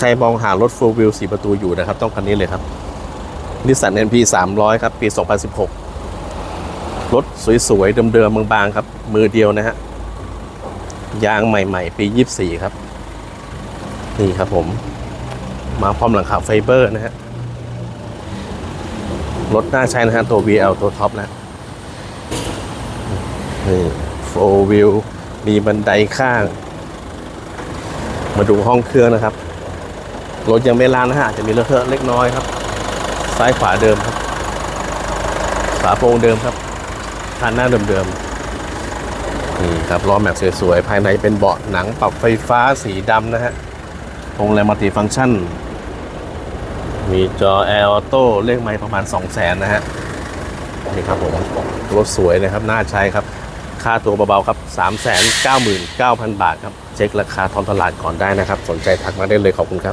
ใครมองหารถ4 wheel 4 ประตูอยู่นะครับ ต้องคันนี้เลยครับนิสสัน NP 300 ครับ ปี 2016 รถสวยๆ เดิมๆบางๆ ครับ มือเดียวนะฮะ ยางใหม่ๆ ปี 24 ครับ นี่ครับผม มาพร้อมหลังคาไฟเบอร์นะฮะ รถน่าใช้นะฮะ ตัว VL ตัวท็อปนะนี่4 wheel มีบันไดข้าง มาดูห้องเครื่องนะครับ รถยังไม่ล้างนะฮะจะมีเลอะเทอะเล็กน้อยครับ ซ้ายขวาเดิมครับฝาโปร่งเดิมครับคันหน้าเดิมๆนี่ครับล้อแม็กสวยๆ ภายในเป็นเบาะหนังปรับไฟฟ้าสีดำนะฮะตรงแรมมัลติฟังก์ชัน มีจอแอร์ออโต้เลขไม้ประมาณ 2 0 0 0 0นนะฮะนี่ครับผมรถสวยนะครับ น่าใช้ครับ ค่าตัวเบาๆครับ 399,000 บาทครับ เช็คราคาท้องตลาดก่อนได้นะครับ สนใจทักมาได้เลยขอบคุณครับ